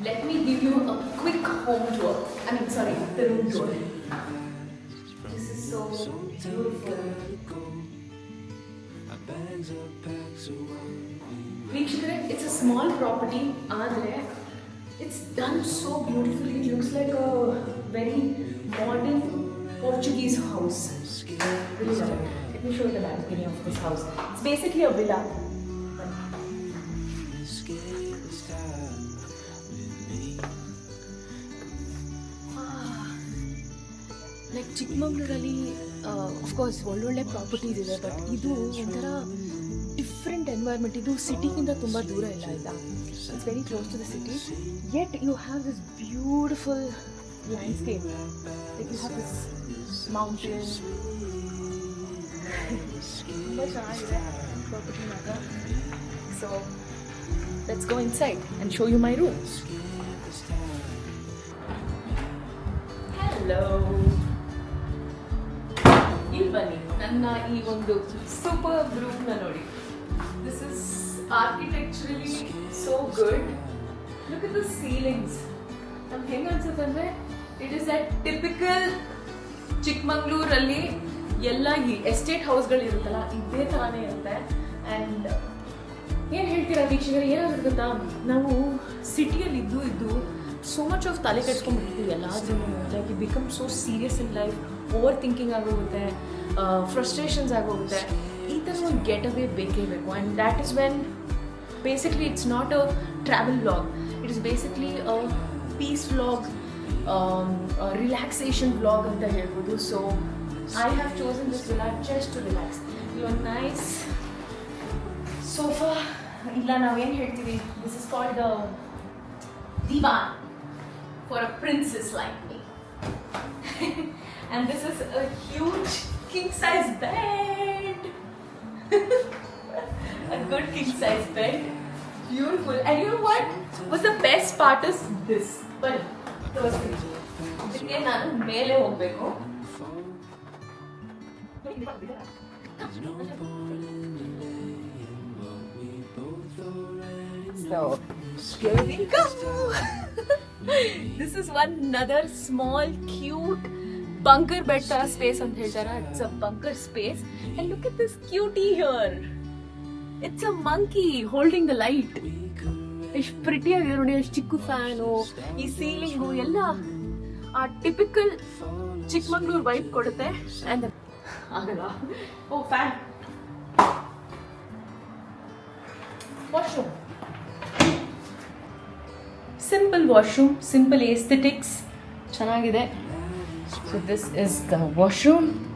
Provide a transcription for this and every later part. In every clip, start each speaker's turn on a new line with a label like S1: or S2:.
S1: Let me give you a quick home tour. I mean, sorry, the room tour. This is so beautiful. ವೀಕ್ಷಕರೇ it's a small property ಆದರೆ it's done so beautifully it looks like a very modern Portuguese house Let me show you the balcony of this house. It's basically a villa. ಚಿಕ್ಕಮಂಗ್ಳೂರಲ್ಲಿ of course ಒಳ್ಳೊಳ್ಳೆ properties ಇದೆ but ಇದು ಒಂಥರ different environment ಇದು ಸಿಟಿಗಿಂತ ತುಂಬ ದೂರ ಇಲ್ಲ. ಆಯಿತಾ it's very close to the city yet you have this beautiful landscape like you have this mountain ತುಂಬ ಚೆನ್ನಾಗಿದೆ ಪ್ರಾಪರ್ಟಿನಾಗ so let's go inside and show you my room hello ನನ್ನ ಈ ಒಂದು ಸೂಪರ್ ರೂಮ್ನ ನೋಡಿ. This is architecturally so good look it the ceilings ನಮ್ಗೆ ಹೆಂಗೆ ಅನ್ಸುತ್ತೆ ಅಂದರೆ ಇಟ್ ಇಸ್ ಅ ಟಿಪಿಕಲ್ ಚಿಕ್ಕಮಂಗ್ಳೂರಲ್ಲಿ ಎಲ್ಲ ಈ ಎಸ್ಟೇಟ್ ಹೌಸ್ಗಳು ಇರುತ್ತಲ್ಲ, ಇದೇ ಥರನೇ ಇರುತ್ತೆ. ಆ್ಯಂಡ್ ಏನು ಹೇಳ್ತೀರಾ ವೀಕ್ಷಕರು, ಏನಾದ್ರು ಗೊತ್ತಾ? ನಾವು ಸಿಟಿಯಲ್ಲಿ ಇದ್ದು ಇದ್ದು ಸೋ ಮಚ್ ಆಫ್ ತಲೆ ಕೆಡ್ಸ್ಕೊಂಡ್ಬಿಟ್ಟಿರ್ತೀವಿ ಎಲ್ಲಾದ್ರೂ. Like become so serious in life over thinking ಆಗೋಗುತ್ತೆ ಫ್ರಸ್ಟ್ರೇಷನ್ಸ್ ಆಗೋಗುತ್ತೆ. ಈ ಥರ ಒಂದು ಗೆಟ್ ಅವೇ ಬೇಕೇ. ಬೇಕು and that is when basically it's not a travel vlog it is basically a peace vlog relaxation vlog ಅಂತ ಹೇಳ್ಬೋದು. So I have chosen this villa just to relax you are nice sofa ಇಲ್ಲ ನಾವೇನು ಹೇಳ್ತೀವಿ? This is called the divan for a princess like me. and this is a huge king size bed. a good king size bed. Beautiful. And you know what? Was the best part is this. But ತೋರಿಸ್ತೀನಿ ಇದಕ್ಕೆ ನಾನು ಮೇಲೆ ಹೋಗಬೇಕು So here we go. this is one another small, cute bunker bed ತರ space ಅಂತ ಹೇಳ್ತಾರ. It's a bunker space and look at this cutie here it's a monkey holding the light ಎಷ್ಟು pretty ಆಗಿದೆ ನೋಡಿ ಎಷ್ಟು ಚಿಕ್ಕ ಫ್ಯಾನು ಈ ceiling ಎಲ್ಲ ಆ ಟಿಪಿಕಲ್ ಚಿಕ್ಕಮಂಗ್ಳೂರ್ ವೈಫ್ ಕೊಡುತ್ತೆ. ಅಂಡ್ ಆಗಲ್ಲ. ಓ fan washroom simple washroom simple aesthetics ಚೆನ್ನಾಗಿದೆ. So this is the washroom.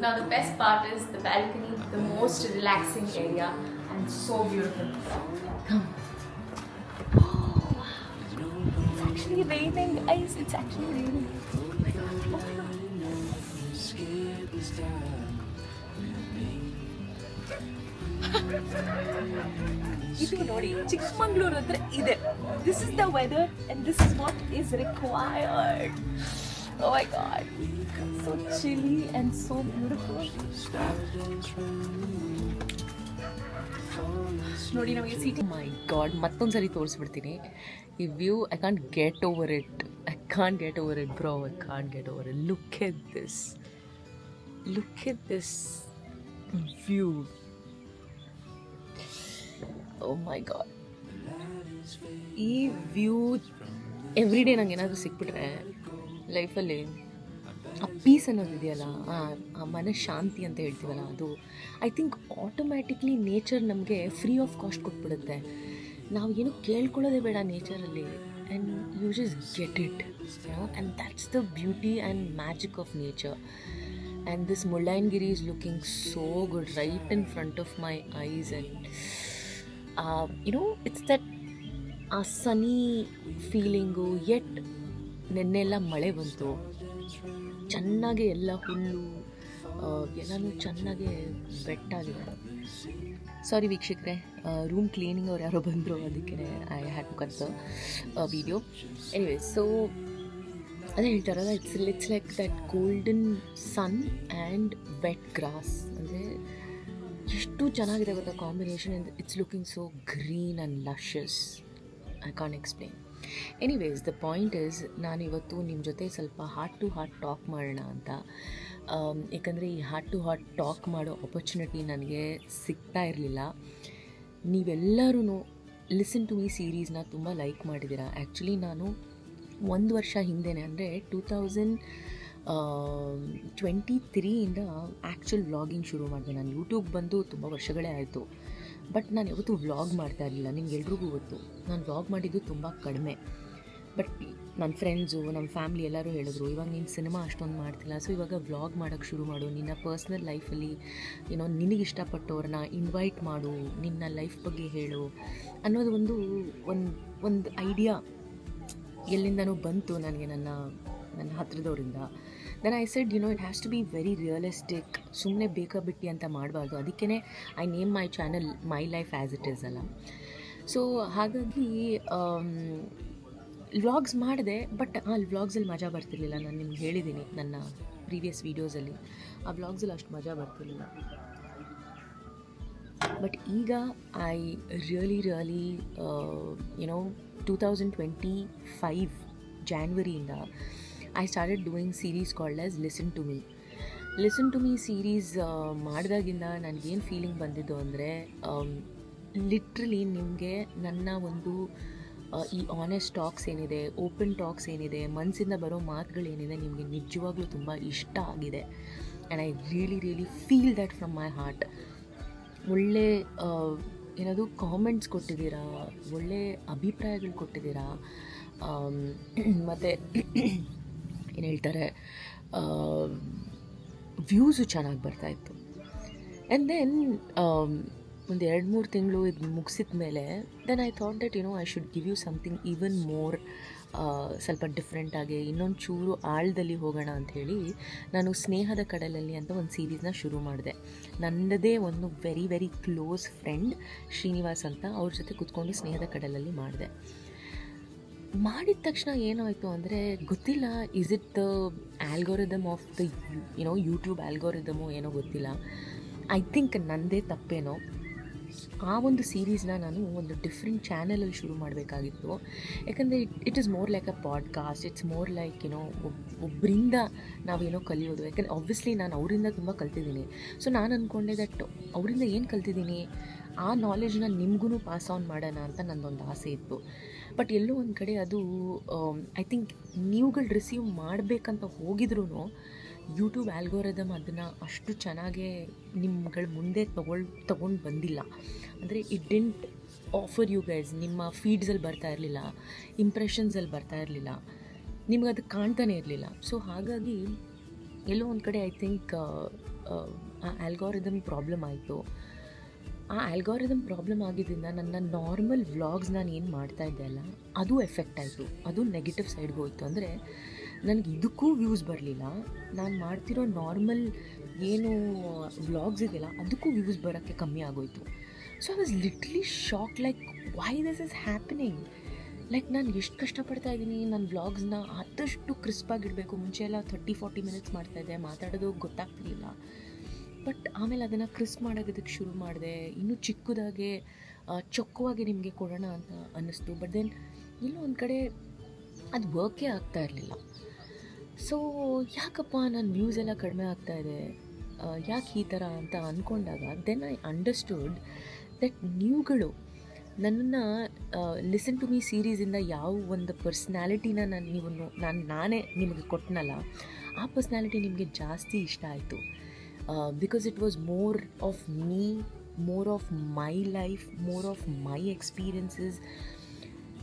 S1: Now the best part is the balcony, the most relaxing area and so beautiful. Come. It's actually raining guys, it's actually raining. Oh my god. Oh my god. ಇದು ನೋಡಿ, ಚಿಕ್ಕಮಂಗ್ಳೂರ್ ಹತ್ರ ಇದೆ. This is the weather and this is what is required oh my god so chilly and so beautiful ನೋಡಿ, ನಮಗೆ city
S2: my god ಮತ್ತೊಂದು ಸರಿ ತೋರಿಸ್ಬಿಡ್ತೀನಿ. ಈ view I can't get over it I can't get over it bro I can't get over it look at this look at this view oh my god ಈ view every day ನಂಗೆ ಏನಾದರೂ ಸಿಕ್ಬಿಟ್ರೆ ಲೈಫಲ್ಲಿ ಆ piece ಅನ್ನೋದು ಇದೆಯಲ್ಲ, ಆ ಮನಃಶಾಂತಿ ಅಂತ ಹೇಳ್ತೀವಲ್ಲ ಅದು ಐ ಥಿಂಕ್ ಆಟೋಮ್ಯಾಟಿಕ್ಲಿ ನೇಚರ್ ನಮಗೆ ಫ್ರೀ ಆಫ್ ಕಾಸ್ಟ್ ಕೊಟ್ಬಿಡುತ್ತೆ. ನಾವು ಏನು ಕೇಳ್ಕೊಳ್ಳೋದೇ ಬೇಡ ನೇಚರಲ್ಲಿ and you just get it and that's the beauty and magic of nature and this Mullayanagiri is looking so good right in front of my eyes and you know it's that ಆ sunny feeling ಎಟ್ ನೆನ್ನೆಲ್ಲ ಮಳೆ ಬಂತು. ಚೆನ್ನಾಗಿ ಎಲ್ಲ ಹುಲ್ಲು ಎಲ್ಲನೂ ಚೆನ್ನಾಗಿ ಬೆಟ್ಟಾಗಿದೆ ಸಾರಿ ವೀಕ್ಷಕರೇ room cleaning ಅವ್ರು ಯಾರೋ ಬಂದರು ಅದಕ್ಕೆ I had to cut the video anyway so ಅದೇ ಹೇಳ್ತಾರಲ್ಲ it's it's like that golden sun and wet grass ಅಂದರೆ ಎಷ್ಟು ಚೆನ್ನಾಗಿದೆ ಗೊತ್ತಾ combination it's looking so green and luscious I can't explain anyways the point is ನಾನು ಇವತ್ತು ನಿಮ್ಮ ಜೊತೆ ಸ್ವಲ್ಪ ಹಾರ್ಟ್ ಟು ಹಾರ್ಟ್ ಟಾಕ್ ಮಾಡೋಣ ಅಂತ. ಆಮ್, ಏಕೆಂದರೆ ಈ ಹಾರ್ಟ್ ಟು ಹಾರ್ಟ್ ಟಾಕ್ ಮಾಡೋ ಆಪರ್ಚುನಿಟಿ ನನಗೆ ಸಿಗ್ತಾ ಇರಲಿಲ್ಲ. ನೀವೆಲ್ಲರೂ ಲಿಸನ್ ಟು ಮೀ ಸೀರೀಸ್ನ ತುಂಬ ಲೈಕ್ ಮಾಡಿದ್ದೀರಾ ಆ್ಯಕ್ಚುಲಿ ನಾನು ಒಂದು ವರ್ಷ ಹಿಂದೆನೇ ಅಂದರೆ ಟೂ ತೌಸಂಡ್ ಟ್ವೆಂಟಿ ತ್ರೀಯಿಂದ ಆ್ಯಕ್ಚುಲ್ ವ್ಲಾಗಿಂಗ್ ಶುರು ಮಾಡಿದೆ. ನಾನು ಯೂಟ್ಯೂಬ್ ಬಂದು ತುಂಬ ವರ್ಷಗಳೇ ಆಯಿತು. ಬಟ್ ನಾನು ಯಾವತ್ತೂ ವ್ಲಾಗ್ ಮಾಡ್ತಾ ಇರಲಿಲ್ಲ. ನಿಮ್ಗೆಲ್ರಿಗೂ ಗೊತ್ತು. ನಾನು ವ್ಲಾಗ್ ಮಾಡಿದ್ದು ತುಂಬ ಕಡಿಮೆ. ಬಟ್ ನನ್ನ ಫ್ರೆಂಡ್ಸು ನಮ್ಮ ಫ್ಯಾಮ್ಲಿ ಎಲ್ಲರೂ ಹೇಳಿದ್ರು, ಇವಾಗ ನೀನು ಸಿನಿಮಾ ಅಷ್ಟೊಂದು ಮಾಡ್ತಿಲ್ಲ. ಸೊ ಇವಾಗ ವ್ಲಾಗ್ ಮಾಡೋಕ್ಕೆ ಶುರು ಮಾಡು. ನಿನ್ನ ಪರ್ಸ್ನಲ್ ಲೈಫಲ್ಲಿ ಏನೋ ನಿನಗೆ ಇಷ್ಟಪಟ್ಟವ್ರನ್ನ ಇನ್ವೈಟ್ ಮಾಡು. ನಿನ್ನ ಲೈಫ್ ಬಗ್ಗೆ ಹೇಳು. ಅನ್ನೋದು ಒಂದು ಒಂದು ಒಂದು ಐಡಿಯಾ ಎಲ್ಲಿಂದನೂ ಬಂತು ನನಗೆ ನನ್ನ ನನ್ನ ಹತ್ತಿರದವರಿಂದ then I said you know it has to be very realistic ಸುಮ್ಮನೆ ಬೇಕಾ ಬಿಟ್ಟಿ ಅಂತ ಮಾಡಬಾರ್ದು. ಅದಕ್ಕೇ I name my channel my life as it is ಅಲ್ಲ. ಸೊ ಹಾಗಾಗಿ ವ್ಲಾಗ್ಸ್ ಮಾಡಿದೆ ಬಟ್ ಆ ವ್ಲಾಗ್ಸಲ್ಲಿ ಮಜಾ ಬರ್ತಿರ್ಲಿಲ್ಲ. ನಾನು ನಿಮ್ಗೆ ಹೇಳಿದ್ದೀನಿ ನನ್ನ ಪ್ರೀವಿಯಸ್ ವೀಡಿಯೋಸಲ್ಲಿ ಆ ವ್ಲಾಗ್ಸಲ್ಲಿ ಅಷ್ಟು ಮಜಾ ಬರ್ತಿರ್ಲಿಲ್ಲ. ಬಟ್ ಈಗ I really really you know two thousand twenty five ಜಾನ್ವರಿಯಿಂದ I started doing series called as listen to me listen to me series ಮಾಡಿದಾಗಿಂದ ನನಗೇನು ಫೀಲಿಂಗ್ ಬಂದಿದ್ದು ಅಂದರೆ ಲಿಟ್ರಲಿ ನಿಮಗೆ ನನ್ನ ಒಂದು ಈ ಆನೆಸ್ಟ್ ಟಾಕ್ಸ್ ಏನಿದೆ ಓಪನ್ ಟಾಕ್ಸ್ ಏನಿದೆ ಮನಸ್ಸಿಂದ ಬರೋ ಮಾತುಗಳೇನಿದೆ ನಿಮಗೆ ನಿಜವಾಗ್ಲೂ ತುಂಬ ಇಷ್ಟ ಆಗಿದೆ. And I really really feel that from my heart ಒಳ್ಳೆ ಆ, ಏನದು ಕಾಮೆಂಟ್ಸ್ ಕೊಟ್ಟಿದ್ದೀರಾ? ಒಳ್ಳೆ ಅಭಿಪ್ರಾಯಗಳು ಕೊಟ್ಟಿದ್ದೀರಾ? ಮತ್ತು ಏನು ಹೇಳ್ತಾರೆ? ವ್ಯೂಸು ಚೆನ್ನಾಗಿ ಬರ್ತಾಯಿತ್ತು ಆ್ಯಂಡ್ ದೆನ್ ಒಂದು ಎರಡು ಮೂರು ತಿಂಗಳು ಇದು ಮುಗಿಸಿದ ಮೇಲೆ then I thought that you know I should give you something even more ಸ್ವಲ್ಪ ಡಿಫ್ರೆಂಟಾಗಿ ಇನ್ನೊಂದು ಚೂರು ಆಳದಲ್ಲಿ ಹೋಗೋಣ ಅಂಥೇಳಿ ನಾನು ಸ್ನೇಹದ ಕಡಲಲ್ಲಿ ಅಂತ ಒಂದು ಸೀರೀಸ್ನ ಶುರು ಮಾಡಿದೆ. ನನ್ನದೇ ಒಂದು very very close friend Srinivas ಅಂತ ಅವ್ರ ಜೊತೆ ಕೂತ್ಕೊಂಡು ಸ್ನೇಹದ ಕಡಲಲ್ಲಿ ಮಾಡಿದೆ. ಮಾಡಿದ ತಕ್ಷಣ ಏನಾಯಿತು ಅಂದರೆ ಗೊತ್ತಿಲ್ಲ is it the algorithm of the ಏನೋ ಯೂಟ್ಯೂಬ್ ಆಲ್ಗೋರಿದಮು ಏನೋ ಗೊತ್ತಿಲ್ಲ. ಐ ಥಿಂಕ್ ನನ್ನದೇ ತಪ್ಪೇನೋ. ಆ ಒಂದು ಸೀರೀಸ್ನ ನಾನು ಒಂದು ಡಿಫ್ರೆಂಟ್ ಚಾನಲಲ್ಲಿ ಶುರು ಮಾಡಬೇಕಾಗಿತ್ತು. ಯಾಕಂದರೆ it it is more like a podcast it's more like ಏನೋ ಒಬ್ಬರಿಂದ ನಾವೇನೋ ಕಲಿಯೋದು. ಯಾಕಂದರೆ ಆಬ್ವಿಯಸ್ಲಿ ನಾನು ಅವರಿಂದ ತುಂಬ ಕಲ್ತಿದ್ದೀನಿ. ಸೊ ನಾನು ಅಂದ್ಕೊಂಡೆ ದಟ್ ಅವರಿಂದ ಏನು ಕಲ್ತಿದ್ದೀನಿ? ಆ ನಾಲೆಜ್ನ ನಿಮಗೂ ಪಾಸ್ ಆನ್ ಮಾಡೋಣ ಅಂತ ನನ್ನದೊಂದು ಆಸೆ ಇತ್ತು. ಬಟ್ ಎಲ್ಲೋ ಒಂದು ಕಡೆ ಅದು ಐ ಥಿಂಕ್ ನೀವುಗಳು ರಿಸೀವ್ ಮಾಡಬೇಕಂತ ಹೋಗಿದ್ರೂ ಯೂಟ್ಯೂಬ್ ಆಲ್ಗೋರಿದಮ್ ಅದನ್ನು ಅಷ್ಟು ಚೆನ್ನಾಗೇ ನಿಮ್ಗಳ ಮುಂದೆ ತಗೊಳ್, ತೊಗೊಂಡು ಬಂದಿಲ್ಲ. ಅಂದರೆ it didn't offer you guys ನಿಮ್ಮ ಫೀಡ್ಸಲ್ಲಿ ಬರ್ತಾ ಇರಲಿಲ್ಲ ಇಂಪ್ರೆಷನ್ಸಲ್ಲಿ ಬರ್ತಾ ಇರಲಿಲ್ಲ, ನಿಮ್ಗೆ ಅದು ಕಾಣ್ತಾನೆ ಇರಲಿಲ್ಲ. ಸೊ ಹಾಗಾಗಿ ಎಲ್ಲೋ ಒಂದು ಕಡೆ ಐ ಥಿಂಕ್ ಆ ಆಲ್ಗೋರಿದಮ್ ಪ್ರಾಬ್ಲಮ್ ಆಯಿತು. ಆ ಆಲ್ಗೋರಿದಮ್ ಪ್ರಾಬ್ಲಮ್ ಆಗಿದ್ದರಿಂದ ನನ್ನ ನಾರ್ಮಲ್ ವ್ಲಾಗ್ಸ್ ನಾನು ಏನು ಮಾಡ್ತಾ ಇದ್ದೆ ಅಲ್ಲ, ಅದು ಎಫೆಕ್ಟ್ ಆಯಿತು. ಅದು ನೆಗೆಟಿವ್ ಸೈಡ್ಗೆ ಹೋಯಿತು. ಅಂದರೆ ನನಗೆ ಇದಕ್ಕೂ ವ್ಯೂಸ್ ಬರಲಿಲ್ಲ. ನಾನು ಮಾಡ್ತಿರೋ ನಾರ್ಮಲ್ ಏನು ವ್ಲಾಗ್ಸ್ ಇದೆಯಲ್ಲ, ಅದಕ್ಕೂ ವ್ಯೂಸ್ ಬರೋಕ್ಕೆ ಕಮ್ಮಿ ಆಗೋಯಿತು. So I was little shock like why this is happening like ನಾನು ಎಷ್ಟು ಕಷ್ಟಪಡ್ತಾ ಇದ್ದೀನಿ ನನ್ನ ವ್ಲಾಗ್ಸ್ನ ಆದಷ್ಟು ಕ್ರಿಸ್ಪಾಗಿಡಬೇಕು ಮುಂಚೆ ಎಲ್ಲ ಥರ್ಟಿ ಫಾರ್ಟಿ ಮಿನಿಟ್ಸ್ ಮಾಡ್ತಾ ಇದ್ದೆ, ಮಾತಾಡೋದು ಗೊತ್ತಾಗ್ತಿರಲಿಲ್ಲ. ಬಟ್ ಆಮೇಲೆ ಅದನ್ನು ಕ್ರಿಸ್ಪ್ ಮಾಡೋದಕ್ಕೆ ಶುರು ಮಾಡಿದೆ. ಇನ್ನೂ ಚಿಕ್ಕದಾಗೆ ಚೊಕ್ಕವಾಗಿ ನಿಮಗೆ ಕೊಡೋಣ ಅಂತ ಅನ್ನಿಸ್ತು. ಬಟ್ ದೆನ್ ಇನ್ನೂ ಒಂದು ಕಡೆ, ಅದು ವರ್ಕೇ ಆಗ್ತಾ ಇರಲಿಲ್ಲ. ಸೊ ಯಾಕಪ್ಪ ನನ್ನ ವ್ಯೂಸ್ ಎಲ್ಲ ಕಡಿಮೆ ಇದೆ? ಯಾಕೆ ಈ ಥರ ಅಂತ ಅಂದ್ಕೊಂಡಾಗ ದೆನ್ ಐ ಅಂಡರ್ಸ್ಟುಡ್ ದಟ್ ನ್ಯೂಗಳು ನನ್ನನ್ನು ಲಿಸನ್ ಟು ಮೀ ಸೀರೀಸಿಂದ ಯಾವ ಒಂದು ಪರ್ಸ್ನಾಲಿಟಿನ ನಾನು ನೀವು ನಾನು ನಾನೇ ನಿಮಗೆ ಕೊಟ್ಟನಲ್ಲ ಆ ಪರ್ಸ್ನಾಲಿಟಿ ನಿಮಗೆ ಜಾಸ್ತಿ ಇಷ್ಟ ಆಯಿತು. Because it was more of me more of my life more of my experiences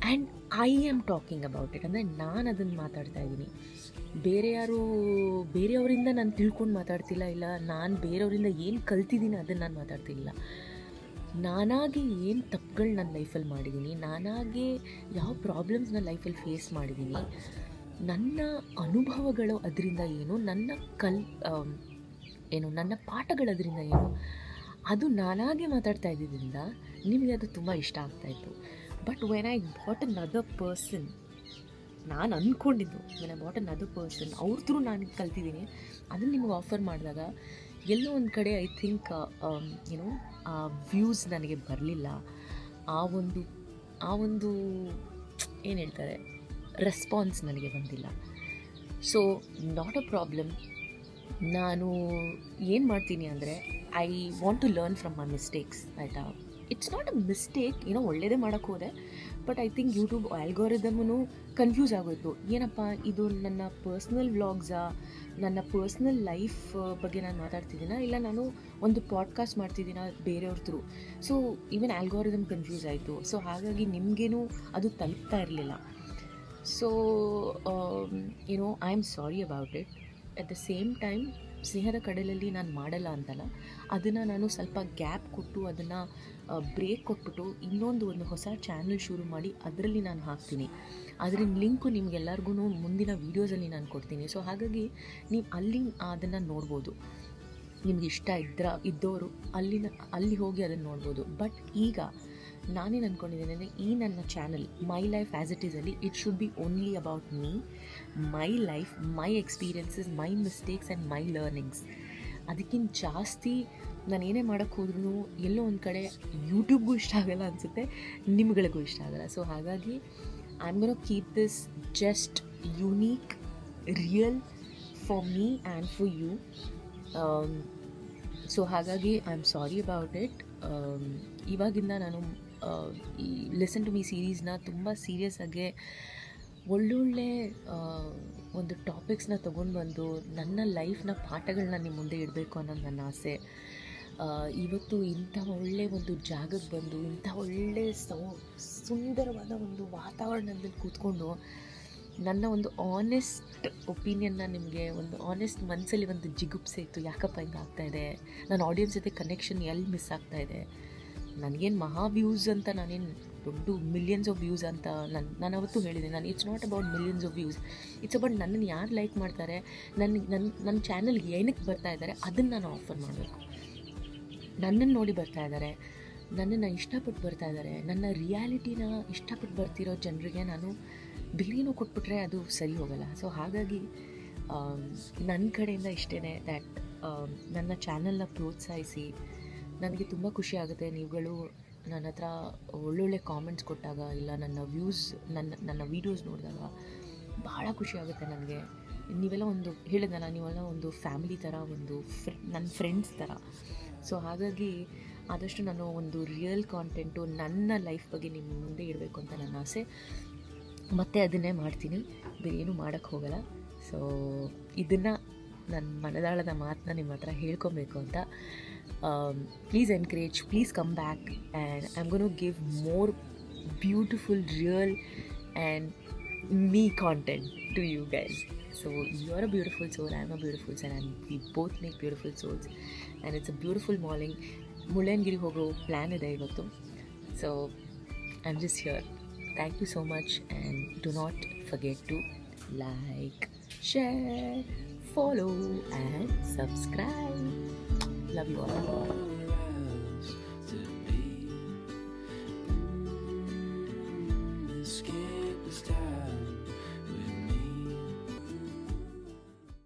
S2: and I am talking about it ಅಂದರೆ ನಾನು ಅದನ್ನು ಮಾತಾಡ್ತಾ ಇದ್ದೀನಿ. ಬೇರೆ ಯಾರು, ಬೇರೆಯವರಿಂದ ನಾನು ತಿಳ್ಕೊಂಡು ಮಾತಾಡ್ತಿಲ್ಲ ಇಲ್ಲ, ನಾನು ಬೇರೆಯವರಿಂದ ಏನು ಕಲ್ತಿದ್ದೀನಿ ಅದನ್ನು ನಾನು ಮಾತಾಡ್ತಿಲ್ಲ. ನಾನಾಗಿ ಏನು ತಪ್ಪುಗಳು ನನ್ನ ಲೈಫಲ್ಲಿ ಮಾಡಿದ್ದೀನಿ, ನಾನಾಗೆ ಯಾವ ಪ್ರಾಬ್ಲಮ್ಸ್ ನನ್ನ ಲೈಫಲ್ಲಿ ಫೇಸ್ ಮಾಡಿದ್ದೀನಿ, ನನ್ನ ಅನುಭವಗಳು ಅದರಿಂದ ಏನು, ನನ್ನ ಕಲ್ ಏನು, ನನ್ನ ಪಾಠಗಳು ಅದರಿಂದ ಏನು, ಅದು ನಾನಾಗೆ ಮಾತಾಡ್ತಾ ಇದ್ದಿದ್ದರಿಂದ ನಿಮಗೆ ಅದು ತುಂಬ ಇಷ್ಟ ಆಗ್ತಾಯಿತ್ತು but when I brought another person ನಾನು ಅಂದ್ಕೊಂಡಿದ್ದು ನನ್ನ ಬಾಟ್ ಅನ್ ಅದರ್ ಪರ್ಸನ್ ಅವ್ರ ಥ್ರೂ ನಾನು ಕಲ್ತಿದ್ದೀನಿ. ಅದನ್ನು ನಿಮಗೆ ಆಫರ್ ಮಾಡಿದಾಗ, ಎಲ್ಲೋ ಒಂದು ಕಡೆ ಐ ಥಿಂಕ್ ಏನೋ ಆ ವ್ಯೂಸ್ ನನಗೆ ಬರಲಿಲ್ಲ. ಆ ಒಂದು ಆ ಒಂದು, ಏನು ಹೇಳ್ತಾರೆ ರೆಸ್ಪಾನ್ಸ್ ನನಗೆ ಬಂದಿಲ್ಲ. ಸೊ ನಾಟ್ ಅ ಪ್ರಾಬ್ಲಮ್ ನಾನು ಏನು ಮಾಡ್ತೀನಿ ಅಂದರೆ I want to learn from my mistakes ಆಯಿತಾ? ಇಟ್ಸ್ ನಾಟ್ ಅ ಮಿಸ್ಟೇಕ್ ಏನೋ ಒಳ್ಳೇದೇ ಮಾಡೋಕ್ಕೆ ಹೋದೆ ಬಟ್ ಐ ಥಿಂಕ್ ಯೂಟ್ಯೂಬ್ ಆಲ್ಗೋರಿದಮೂ ಕನ್ಫ್ಯೂಸ್ ಆಗೋಯ್ತು. ಏನಪ್ಪ, ಇದು ನನ್ನ ಪರ್ಸ್ನಲ್ ವ್ಲಾಗ್ಸಾ ನನ್ನ ಪರ್ಸ್ನಲ್ ಲೈಫ್ ಬಗ್ಗೆ ನಾನು ಮಾತಾಡ್ತಿದ್ದೀನ? ಇಲ್ಲ ನಾನು ಒಂದು ಪಾಡ್ಕಾಸ್ಟ್ ಮಾಡ್ತಿದ್ದೀನ ಬೇರೆಯವ್ರ through so even algorithm confuse ಆಯಿತು. ಸೊ ಹಾಗಾಗಿ ನಿಮಗೇನು ಅದು ತಲುಪ್ತಾ ಇರಲಿಲ್ಲ. ಸೊ ಏನೋ I am sorry about it at the same time ಸ್ನೇಹದ ಕಡಲಲ್ಲಿ ನಾನು ಮಾಡಲ್ಲ ಅಂತಲ್ಲ, ಅದನ್ನು ನಾನು ಸ್ವಲ್ಪ ಗ್ಯಾಪ್ ಕೊಟ್ಟು ಅದನ್ನು ಬ್ರೇಕ್ ಕೊಟ್ಬಿಟ್ಟು ಇನ್ನೊಂದು ಒಂದು ಹೊಸ ಚಾನಲ್ ಶುರು ಮಾಡಿ ಅದರಲ್ಲಿ ನಾನು ಹಾಕ್ತೀನಿ. ಅದರಿಂದ ಲಿಂಕು ನಿಮಗೆಲ್ಲರಿಗೂ ಮುಂದಿನ ವೀಡಿಯೋಸಲ್ಲಿ ನಾನು ಕೊಡ್ತೀನಿ. ಸೊ ಹಾಗಾಗಿ ನೀವು ಅಲ್ಲಿ ಅದನ್ನು ನೋಡ್ಬೋದು. ನಿಮ್ಗೆ ಇಷ್ಟ ಇದ್ರ ಇದ್ದವರು ಅಲ್ಲಿನ, ಅಲ್ಲಿ ಹೋಗಿ ಅದನ್ನು ನೋಡ್ಬೋದು. ಬಟ್ ಈಗ ನಾನೇನು ಅಂದ್ಕೊಂಡಿದ್ದೇನೆ ಅಂದರೆ, ಈ ನನ್ನ channel my life as it is ಅಲ್ಲಿ it should be only about me my life my experiences my mistakes and my learnings ಅದಕ್ಕಿಂತ ಜಾಸ್ತಿ ನಾನು ಏನೇ ಮಾಡೋಕ್ಕೆ ಹೋದ್ರೂ ಎಲ್ಲೋ ಒಂದು ಕಡೆ ಯೂಟ್ಯೂಬ್ಗೂ ಇಷ್ಟ ಆಗಲ್ಲ ಅನಿಸುತ್ತೆ, ನಿಮ್ಗಳಿಗೂ ಇಷ್ಟ ಆಗಲ್ಲ. ಸೊ ಹಾಗಾಗಿ I am gonna keep this just unique real for me and for you so ಹಾಗಾಗಿ I am sorry about it ಇವಾಗಿಂದ ನಾನು ಈ ಲೆಸನ್ ಟು ಮೀ ಸೀರೀಸ್ನ ತುಂಬ ಸೀರಿಯಸ್ ಆಗಿ ಒಳ್ಳೊಳ್ಳೆ ಒಂದು ಟಾಪಿಕ್ಸ್ನ ತೊಗೊಂಡು ಬಂದು ನನ್ನ ಲೈಫ್ನ ಪಾಠಗಳನ್ನ ನಿಮ್ಮ ಮುಂದೆ ಇಡಬೇಕು ಅನ್ನೋದು ನನ್ನ ಆಸೆ. ಇವತ್ತು ಇಂಥ ಒಳ್ಳೆ ಒಂದು ಜಾಗಕ್ಕೆ ಬಂದು, ಇಂಥ ಒಳ್ಳೆ ಸೌ, ಸುಂದರವಾದ ಒಂದು ವಾತಾವರಣದಲ್ಲಿ ಕೂತ್ಕೊಂಡು ನನ್ನ ಒಂದು ಆನೆಸ್ಟ್ ಒಪಿನಿಯನ್ನ ನಿಮಗೆ, ಒಂದು ಆನೆಸ್ಟ್ ಮನಸ್ಸಲ್ಲಿ ಒಂದು ಜಿಗುಪ್ಸೆ ಇತ್ತು. ಯಾಕಪ್ಪ ಹಿಂಗೆ ಆಗ್ತಾಯಿದೆ ನನ್ನ ಆಡಿಯನ್ಸ್ ಜೊತೆ ಕನೆಕ್ಷನ್ ಎಲ್ಲಿ ಮಿಸ್ ಆಗ್ತಾಯಿದೆ ನನಗೇನು ಮಹಾ ವ್ಯೂಸ್ ಅಂತ ನಾನೇನು ದೊಡ್ಡ ಮಿಲಿಯನ್ಸ್ ಆಫ್ ವ್ಯೂಸ್ ಅಂತ ನಾನು ನಾನು ಅವತ್ತು ಹೇಳಿದೆ. ನಾನು it's not about millions of views it's about ನನ್ನನ್ನು ಯಾರು ಲೈಕ್ ಮಾಡ್ತಾರೆ ನನ್ನ ನನ್ನ ನನ್ನ ಚಾನಲ್ಗೆ ಏನಕ್ಕೆ ಬರ್ತಾ ಇದ್ದಾರೆ ಅದನ್ನು ನಾನು ಆಫರ್ ಮಾಡಬೇಕು. ನನ್ನನ್ನು ನೋಡಿ ಬರ್ತಾ ಇದ್ದಾರೆ ನನ್ನನ್ನು ಇಷ್ಟಪಟ್ಟು ಬರ್ತಾ ಇದ್ದಾರೆ ನನ್ನ ರಿಯಾಲಿಟಿನ ಇಷ್ಟಪಟ್ಟು ಬರ್ತಿರೋ ಜನರಿಗೆ ನಾನು ಬಿಲಿನೂ ಕೊಟ್ಬಿಟ್ರೆ ಅದು ಸರಿ ಹೋಗಲ್ಲ. ಸೊ ಹಾಗಾಗಿ ನನ್ನ ಕಡೆಯಿಂದ ಇಷ್ಟೇ ದ್ಯಾಟ್ ನನ್ನ ಚಾನಲ್ನ ಪ್ರೋತ್ಸಾಹಿಸಿ ನನಗೆ ತುಂಬ ಖುಷಿ ಆಗುತ್ತೆ. ನೀವುಗಳು ನನ್ನ ಹತ್ರ ಒಳ್ಳೊಳ್ಳೆ ಕಾಮೆಂಟ್ಸ್ ಕೊಟ್ಟಾಗ ಇಲ್ಲ, ನನ್ನ ವ್ಯೂಸ್ ನನ್ನ ನನ್ನ ವೀಡಿಯೋಸ್ ನೋಡಿದಾಗ ಭಾಳ ಖುಷಿ ಆಗುತ್ತೆ ನನಗೆ. ನೀವೆಲ್ಲ ಒಂದು, ಹೇಳಿದ್ನಲ್ಲ, ನೀವೆಲ್ಲ ಒಂದು ಫ್ಯಾಮಿಲಿ ಥರ, ಒಂದು ಫ್ರೆ ನನ್ನ ಫ್ರೆಂಡ್ಸ್ ಥರ. ಸೊ ಹಾಗಾಗಿ ಆದಷ್ಟು ನಾನು ಒಂದು ರಿಯಲ್ ಕಾಂಟೆಂಟು ನನ್ನ ಲೈಫ್ ಬಗ್ಗೆ ನಿಮ್ಮ ಮುಂದೆ ಇಡಬೇಕು ಅಂತ ನನ್ನ ಆಸೆ. ಮತ್ತೆ ಅದನ್ನೇ ಮಾಡ್ತೀನಿ. ಬೇರೆ ಏನೂ ಮಾಡೋಕ್ಕೆ ಹೋಗಲ್ಲ. ಸೊ ಇದನ್ನು ನನ್ನ ಮನದಾಳದ ಮಾತನ್ನ ನಿಮ್ಮ ಹತ್ರ ಹೇಳ್ಕೊಬೇಕು ಅಂತ Please encourage please come back and I am gonna give more beautiful real and me content to you guys. So you're a beautiful soul, I'm a beautiful soul, and we both make beautiful souls. And it's a beautiful morning. Mullayanagiri ಹೋಗೋ plan ಇದೆ ಇವತ್ತು so I am just here thank you so much and do not forget to like share follow and subscribe Love you.